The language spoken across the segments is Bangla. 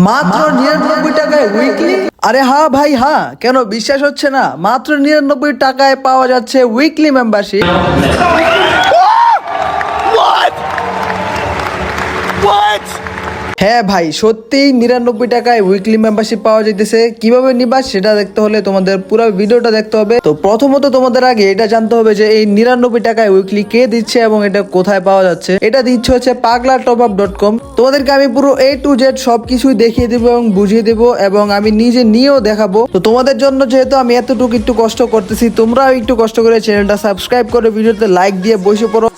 মাত্র নিরানব্বই টাকায় উইকলি আরে হ্যাঁ ভাই হ্যাঁ কেন বিশ্বাস হচ্ছে না? মাত্র নিরানব্বই টাকায় পাওয়া যাচ্ছে উইকলি মেম্বারশিপ হ্যাঁ ভাই, সত্যিই নিরানব্বই টাকায় উইকলি মেম্বারশিপ পাওয়া যাইতেছে। কীভাবে নিবা সেটা দেখতে হলে তোমাদের পুরো ভিডিওটা দেখতে হবে। তো প্রথমত তোমাদের আগে এটা জানতে হবে যে এই নিরানব্বই টাকায় উইকলি কে দিচ্ছে এবং এটা কোথায় পাওয়া যাচ্ছে। এটা দিচ্ছে হচ্ছে পাগলা টপ আপ ডট কম তোমাদেরকে আমি পুরো এ টু জেড সবকিছুই দেখিয়ে দিব এবং বুঝিয়ে দিব এবং আমি নিজে নিয়েও দেখাবো। তো তোমাদের জন্য যেহেতু আমি এতটুকু একটু কষ্ট করতেছি, তোমরাও একটু কষ্ট করে চ্যানেলটা সাবস্ক্রাইব করে, ভিডিওতে লাইক দিয়ে বসে পড়ো।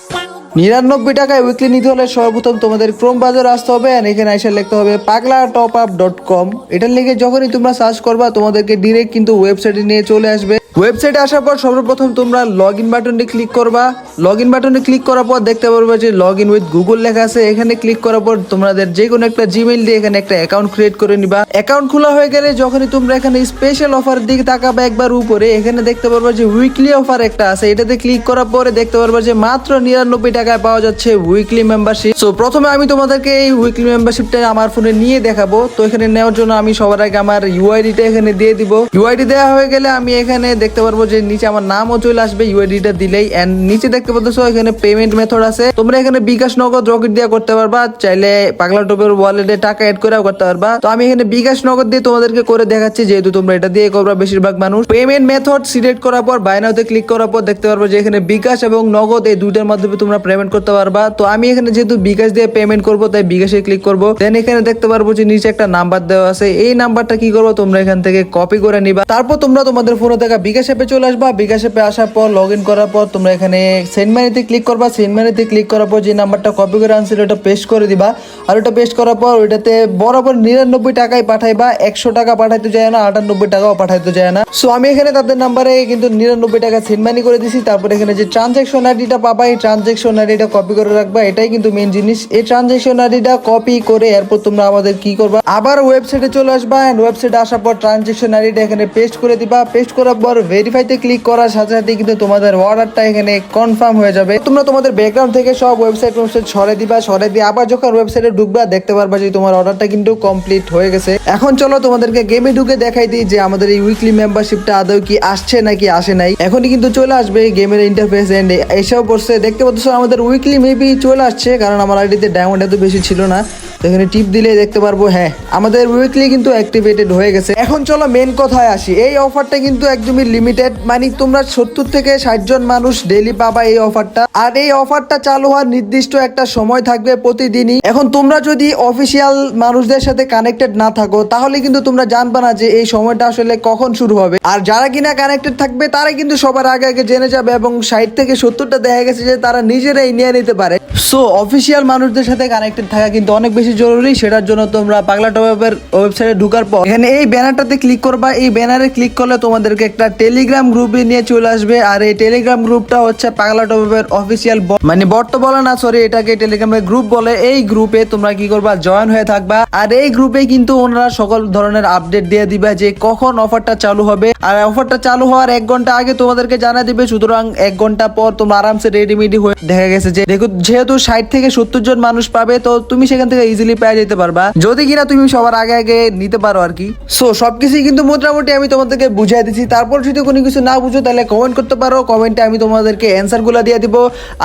নিরানব্বই টাকায় উইকলি নিতে হলে সর্বপ্রথম তোমাদের ক্রোম বাজার আসতে হবে আর এখানে এসে লিখতে হবে পাগলা টপ আপ ডট কম এটা লিখে যখনই তোমরা সার্চ করবা, তোমাদেরকে ডিরেক্ট কিন্তু ওয়েবসাইটে নিয়ে চলে আসবে। ওয়েবসাইটে আসার পর সর্বপ্রথম তোমরা লগ ইন বাটনে ক্লিক করবা। লগ ইন বাটনে ক্লিক করার পর দেখতে পারবে যে লগ ইন উইথ গুগল লেখা আছে। এখানে ক্লিক করার পর তোমাদের যে কোনো একটা জিমেইল দিয়ে এখানে একটা অ্যাকাউন্ট ক্রিয়েট করে নিবা। অ্যাকাউন্ট খোলা হয়ে গেলে যখনই তোমরা এখানে স্পেশাল অফার দিকে তাকাবে একবার উপরে, এখানে দেখতে পারবে যে উইকলি অফার একটা আছে। এটাতে ক্লিক করার পরে দেখতে পারবে যে মাত্র নিরানব্বই টাকায় পাওয়া যাচ্ছে উইকলি মেম্বারশিপ সো প্রথমে আমি তোমাদেরকে এই উইকলি মেম্বারশিপটা আমার ফোনে নিয়ে দেখাবো। তো এখানে নেওয়ার জন্য আমি সবার আগে আমার ইউআইডিটা এখানে দিয়ে দিব। ইউআইডি দেওয়া হয়ে গেলে আমি এখানে দেখতে পারব যে নিচে আমার নামও চলে আসবে ইউআইডিটা দিলেই। এন্ড নিচে দেখতে পাচ্ছ এখানে পেমেন্ট মেথড আছে। তোমরা এখানে বিকাশ নগদ রকেট দিয়ে করতে পারবা। চাইলে পাগলা টোপের ওয়ালেটে টাকা এড করেও করতে পারবা। তো আমি এখানে বিকাশ নগদ দিয়ে তোমাদেরকে করে দেখাচ্ছি, যেহেতু তোমরা এটা দিয়ে করবা বেশিরভাগ মানুষ। পেমেন্ট মেথড সিলেক্ট করার পর বাইনাতে ক্লিক করার পর দেখতে পারব যে এখানে বিকাশ এবং নগদ এই দুইটার মাধ্যমে তোমরা পেমেন্ট করতে পারবা। তো আমি এখানে যেহেতু বিকাশ দিয়ে পেমেন্ট করব, তাই বিকাশে ক্লিক করব। দেন এখানে দেখতে পারব যে নিচে একটা নাম্বার দেওয়া আছে। এই নাম্বারটা কি করব, তোমরা এখান থেকে কপি করে নিবা। তারপর তোমরা তোমাদের ফোনে থাকা বিকাশ অ্যাপে চলে আসবা। বিকাশ অ্যাপে আসার পর লগ ইন করার পর তোমরা এখানে সেন্ড মানিতে ক্লিক করবা। সেন্ড মানিতে ক্লিক করার পর যে নাম্বারটা কপি করে আনছিল, ওটা পেস্ট করে দিবা। আর ওটা পেস্ট করার পর ওইটাতে বরাবর নিরানব্বই টাকায় পাঠাইবা। একশো টাকা পাঠাইতে যায় না, আটানব্বই টাকাও পাঠাইতে যায় না। সো আমি এখানে তাদের নাম্বারে কিন্তু নিরানব্বই টাকা সেন্ড মানি করে দিছি। তারপর এখানে যে ট্রানজেকশন আইডিটা পাবা, এই ট্রানজেকশন আইডিটা কপি করে রাখবা। এটাই কিন্তু মেন জিনিস। এই ট্রানজেকশন আইডিটা কপি করে এরপর তোমরা আমাদের কি করবা? আবার ওয়েবসাইটে চলে আসবা। এন্ড ওয়েবসাইটে আসার পর ট্রানজেকশন আইডিটা এখানে পেস্ট করে দিবা। পেস্ট করার পর ভেরিফাইতে ক্লিক করার সাথে সাথে কিন্তু তোমাদের অর্ডারটা এখানে কনফার্ম হয়ে যাবে। তোমরা তোমাদের ব্যাকগ্রাউন্ড থেকে সব ওয়েবসাইট ওয়েবসাইট সরে দিবা সরে দিয়ে আবার যখন ওয়েবসাইটে ঢুকবা, দেখতে পারবা যে তোমার অর্ডারটা কিন্তু কমপ্লিট হয়ে গেছে। এখন চলো তোমাদেরকে গেমে ঢুকে দেখাই দিই যে আমাদের এই উইকলি মেম্বারশিপটা আদৌ কি আসছে নাকি আসে নাই। এখনই কিন্তু চলে আসবে গেমের ইন্টারফেস এন্ড এসব পড়ছে। দেখতে পাচ্ছ আমাদের উইকলি মেবি চলে আসছে, কারণ আমার আইডিতে ডায়মন্ড এত বেশি ছিল না। এখানে টিপ দিলে দেখতে পারব হ্যাঁ আমাদের উইকলি কিন্তু অ্যাক্টিভেটেড হয়ে গেছে। এখন চলো মেন কথায় আসি। এই অফারটা কিন্তু একদমই লিমিটেড মানে তোমরা সত্তর থেকে ষাট জন মানুষ ডেলি পাবা এই অফারটা আর এই অফারটা চালু হওয়ার নির্দিষ্ট একটা সময় থাকবে প্রতিদিনই। এখন তোমরা যদি অফিসিয়াল মানুষদের সাথে কানেক্টেড না থাকো, তাহলে কিন্তু তোমরা জানবা না যে এই সময়টা আসলে কখন শুরু হবে। আর যারা কিনা কানেক্টেড থাকবে তারা কিন্তু সবার আগে আগে জেনে যাবে এবং ষাট থেকে সত্তরটা দেখা গেছে যে তারা নিজেরাই নিয়ে নিতে পারে। সো অফিসিয়াল মানুষদের সাথে কানেক্টেড থাকা কিন্তু অনেক বেশি জরুরি, সেটার জন্য তোমরা পাগলা টপের ওয়েবসাইটে ঢোকার পর এখানে এই ব্যানারটাতে ক্লিক করবা। এই ব্যানারে ক্লিক করলে তোমাদেরকে একটা টেলিগ্রাম গ্রুপে নিয়ে চলে আসবে। আর এই টেলিগ্রাম গ্রুপটা হচ্ছে পাগলা টপের অফিসিয়াল মানে বট বলে না সরি এটাকে টেলিগ্রামের গ্রুপ বলে। এই গ্রুপে তোমরা কি করবা? জয়েন হয়ে থাকবা। আর এই গ্রুপে কিন্তু ওনারা সকল ধরনের আপডেট দিয়ে দিবে যে কখন অফারটা চালু হবে। আর অফারটা চালু হওয়ার এক ঘণ্টা আগে তোমাদেরকে জানা দিবে। সুতরাং এক ঘণ্টা পর তোমরা আরামসে রেডিমেডি হয়ে দেখা গেছে যে দেখো যেহেতু ষাট থেকে সত্তর জন মানুষ পাবে, তো তুমি সেখান থেকে ইজিলি পেয়ে যেতে পারবা। যদি কিনা তুমি সবার আগে আগে নিতে পারো আর কি। সো সবকিছুই কিন্তু মোটামুটি আমি তোমাদেরকে বুঝাই দিচ্ছি তারপর যদি কোনো কিছু না বুঝো, তাহলে কমেন্ট করতে পারো। কমেন্টে আমি তোমাদেরকে অ্যান্সারগুলো দিয়ে দিব।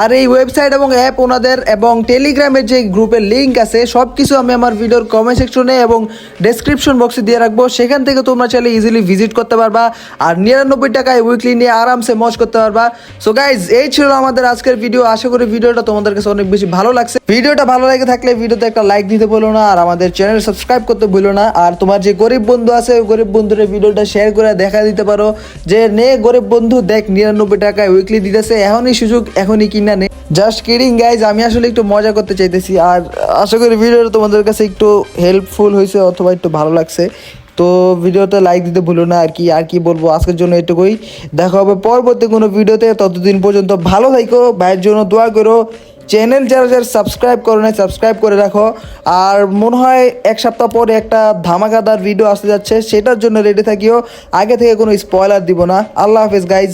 আর এই ওয়েবসাইট এবং অ্যাপ ওনাদের এবং টেলিগ্রামের যে গ্রুপের লিঙ্ক আছে সব কিছু আমি আমার ভিডিওর কমেন্ট সেকশনে এবং ডেসক্রিপশন বক্সে দিয়ে রাখব। সেখান থেকে তোমরা চাইলে ইজিলি ভিজিট করতে পারবা। আর নিরানব্বই টাকায় উইকলি নিয়ে আরামসে মজ করতে পারবা। সো গাইজ এই ছিল আমাদের আজকের ভিডিও আশা করি ভিডিওটা তোমাদের কাছে অনেক বেশি ভালো লাগছে। ভিডিওটা ভালো লেগে থাকলে ভিডিওতে একটা লাইক দিতে বলো না, আর আমাদের চ্যানেল সাবস্ক্রাইব করতে ভুলো না, আর তোমার যে গরিব বন্ধু আছে, ওই গরিব বন্ধুর ভিডিওটা শেয়ার করে দেখা দিতে পারো, যে নে গরিব বন্ধু, দেখ নিরানব্বই টাকায় উইকলি দিতেছে, এখনই সুযোগ, এখনই কিনা নে। জাস্ট কিডিং গাইজ আমি আসলে একটু মজা করতে চাইতেছি, আর আশা করি ভিডিওটা তোমাদের কাছে একটু হেল্পফুল হয়েছে, অথবা একটু ভালো লাগছে। তো ভিডিওটা লাইক দিতে ভুলো না, আর কি আর কি বলব, আজকের জন্য এটুকুই। দেখা হবে পরবর্তী কোনো ভিডিওতে, ততদিন পর্যন্ত ভালো থাকো ভাইয়ের জন্য দোয়া করো চ্যানেল যারা যারা সাবস্ক্রাইব করে নেয় সাবস্ক্রাইব করে রাখো। আর মনে হয় এক সপ্তাহ পরে একটা ধামাকাদার ভিডিও আসতে যাচ্ছে, সেটার জন্য রেডি থাকিও। আগে থেকে কোনো স্পয়লার দিব না। আল্লাহ হাফেজ গাইজ